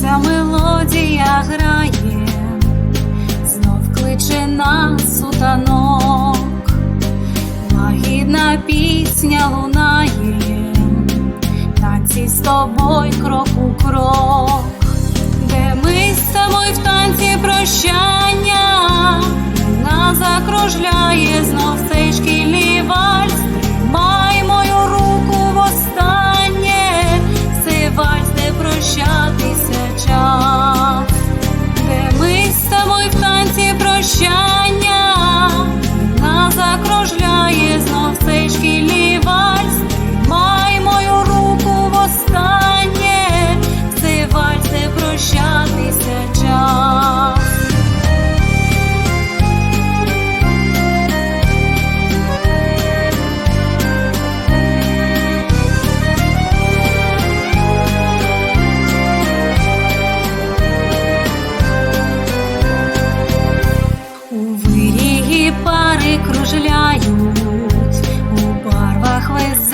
ця мелодія грає, знов кличе нас у танок, лагідна пісня лунає, танці з тобою крок у крок, де ми з тобою в танці прощаємо. кружляють у барвах везе.